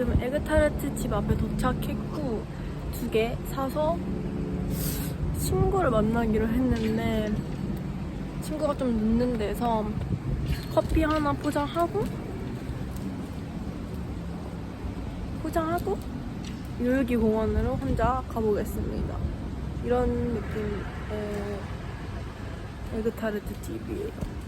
지금 에그타르트 집 앞에 도착했고 두 개 사서 친구를 만나기로 했는데 친구가 좀 늦는 데서 커피 하나 포장하고 포장하고 요요기 공원으로 혼자 가보겠습니다. 이런 느낌의 에그타르트 집이에요.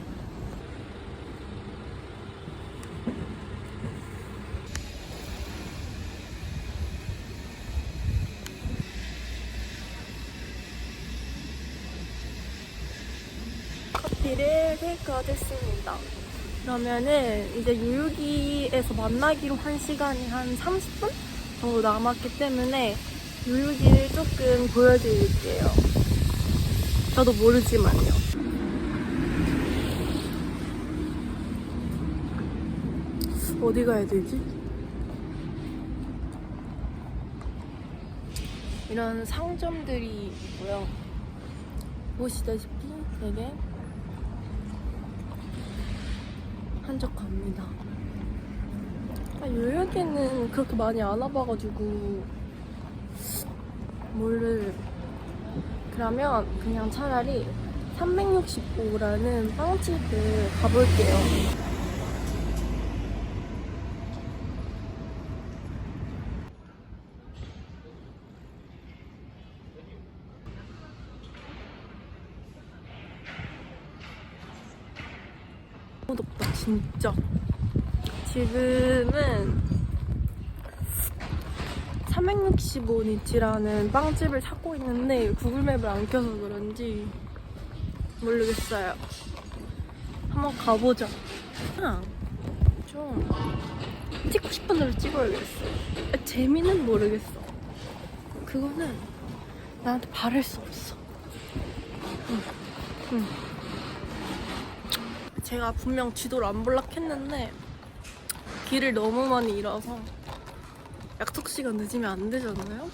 커피를 테이크아웃 했습니다. 그러면은 이제 요요기에서 만나기로 한 시간이 한 30분 정도 남았기 때문에 요요기를 조금 보여드릴게요. 저도 모르지만요. 어디 가야 되지? 이런 상점들이 있고요. 보시다시피 되게 한적합니다. 아, 요요기는 그렇게 많이 안 와봐가지고 뭐를 그러면 그냥 차라리 365라는 빵집을 가볼게요. 너무 덥다 진짜. 지금은 365니치라는 빵집을 찾고 있는데 구글맵을 안 켜서 그런지 모르겠어요. 한번 가보자 아, 좀 찍고 싶은 대로 찍어야겠어. 아, 재미는 모르겠어. 그거는 나한테 바랄 수 없어. 응. 응. 제가 분명 지도를 안 볼락했는데 길을 너무 많이 잃어서 약속 시간 늦으면 안 되잖아요.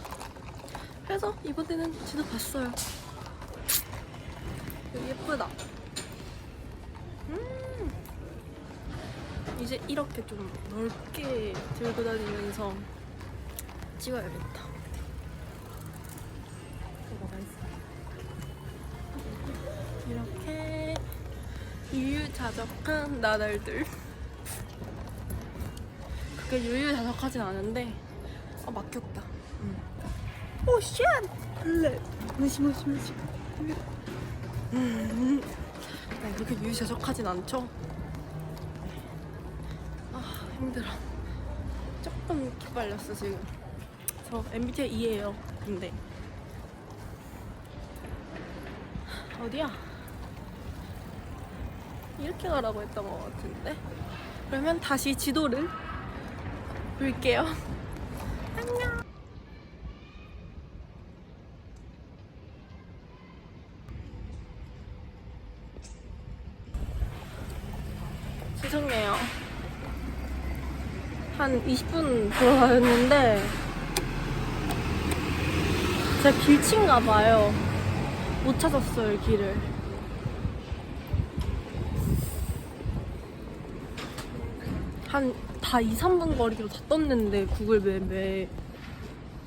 그래서 이번에는 지도 봤어요. 여기 예쁘다. 음. 이제 이렇게 좀 넓게 들고 다니면서 찍어야겠다. 자적한 나날들. 그게 유유자적하진 않은데 아 막혔다. 오 쉣! 벌레. 무시 무시 무시. 음. 네, 그렇게 유유자적하진 않죠. 아 힘들어. 조금 기빨렸어 지금. 저 MBTI 2예요. 근데 어디야? 이렇게 가라고 했던 것 같은데. 그러면 다시 지도를 볼게요. 안녕. 죄송해요. 한 20분 돌아다녔는데 제가 길친가 봐요. 못 찾았어요, 길을. 한 다 2, 3분 거리로 다 떴는데 구글 맵에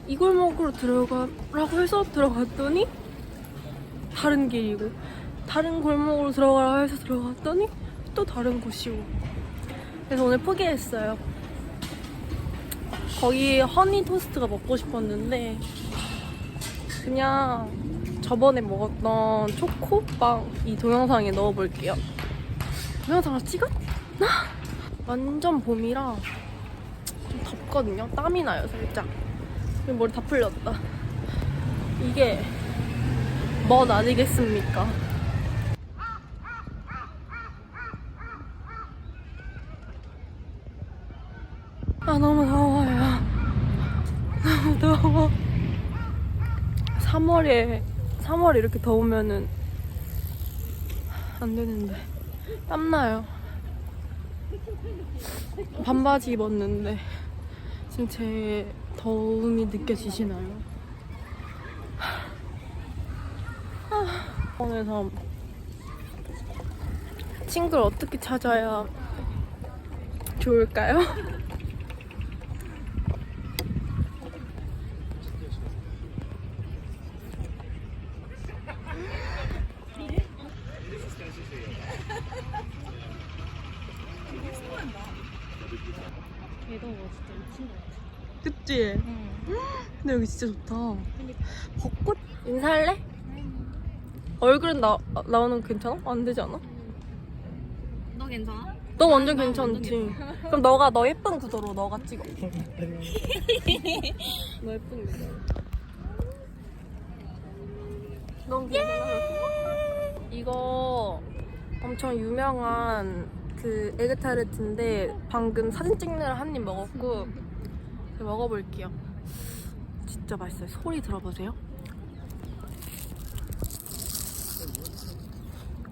이 골목으로 들어가라고 해서 들어갔더니 다른 길이고 다른 골목으로 들어가라고 해서 들어갔더니 또 다른 곳이고. 그래서 오늘 포기했어요. 거기 허니 토스트가 먹고 싶었는데 그냥 저번에 먹었던 초코빵 이 동영상에 넣어볼게요. 동영상을 찍었나? 완전 봄이라 좀 덥거든요. 땀이 나요, 살짝. 머리 다 풀렸다. 이게 멋 아니겠습니까? 아, 너무 더워요. 너무 더워. 3월에, 3월에 이렇게 더우면은 안 되는데. 땀나요. 반바지 입었는데 지금 제 더움이 느껴지시나요? 병원에서 친구를 어떻게 찾아야 좋을까요? 그치? 응. 근데 여기 진짜 좋다. 벚꽃 인사할래? 얼굴은 나 나오는 거 괜찮아? 안 되지 않아? 너 괜찮아? 너 완전 괜찮지. 그럼 너가 너 예쁜 구도로 너가 찍어. 너 예쁜 구도. 너무 괜찮아. 이거 엄청 유명한 그 에그타르트인데 방금 사진 찍느라 한 입 먹었고 먹어볼게요. 진짜 맛있어요. 소리 들어보세요.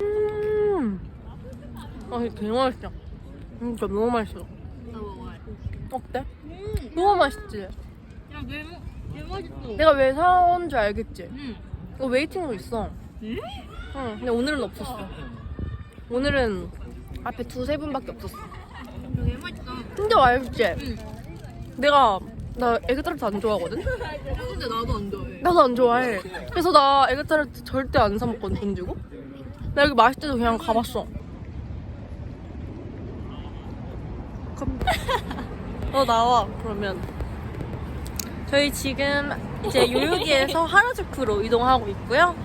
음. 아, 되게 맛있어. 진짜 너무 맛있어. 어때? 음. 너무 맛있지? 야, 왜, 왜 맛있어? 내가 왜 사온 줄 알겠지? 응. 이거 웨이팅도 있어. 응? 응, 근데 오늘은 없었어. 오늘은 앞에 두세 분밖에 없었어. 되게 맛있다. 진짜 맛있지? 응. 내가, 나 에그타르트 안 좋아하거든? 근데 나도 안 좋아해. 나도 안 좋아해. 그래서 나 에그타르트 절대 안 사 먹거든, 돈 주고. 나 여기 맛있을 때도 그냥 가봤어. 감- 너 나와, 그러면. 저희 지금 이제 요요기에서 하라주쿠로 이동하고 있고요.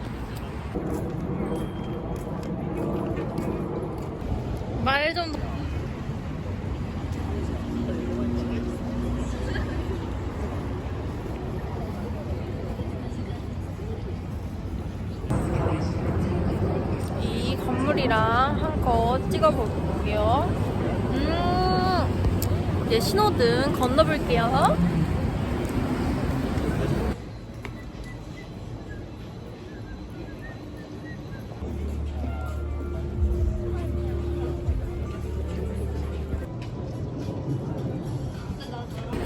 말 좀. 이 한껏 찍어볼게요. 음, 이제 신호등 건너볼게요.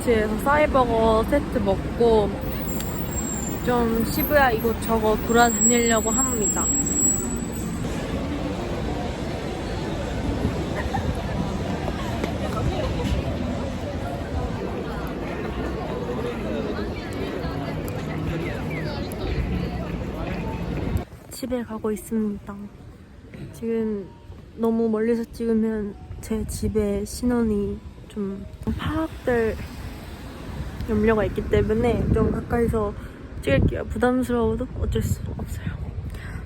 집에서 사이버거 세트 먹고 좀 시부야 이곳저곳 돌아다니려고 합니다. 집에 가고 있습니다. 지금 너무 멀리서 찍으면 제 집에 신원이 좀 파악될 염려가 있기 때문에 좀 가까이서 찍을게요. 부담스러워도 어쩔 수 없어요.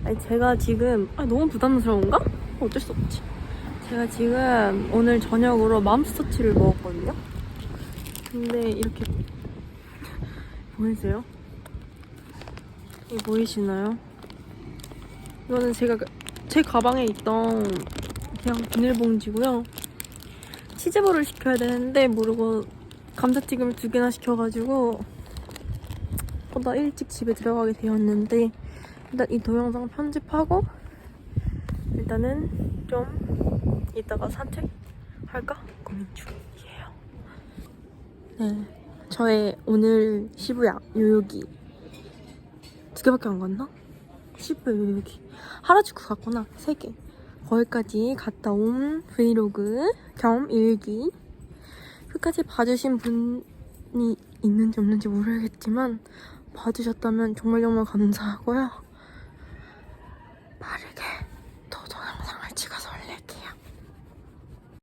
아니 제가 지금 아 너무 부담스러운가? 어쩔 수 없지. 제가 지금 오늘 저녁으로 맘스터치를 먹었거든요. 근데 이렇게 보이세요? 이 보이시나요? 이거는 제가 그- 제 가방에 있던 그냥 비닐봉지고요. 치즈볼을 시켜야 되는데 모르고 감자튀김을 두 개나 시켜가지고 보다 일찍 집에 들어가게 되었는데 일단 이 동영상 편집하고 일단은 좀 이따가 산책할까 고민 중이에요. 네, 저의 오늘 시부야 요요기 두 개밖에 안 갔나? 시부야 요요기 하라주쿠 갔구나 세 개. 거기까지 갔다 온 브이로그 겸 일기 끝까지 봐주신 분이 있는지 없는지 모르겠지만 봐주셨다면 정말 정말 감사하고요.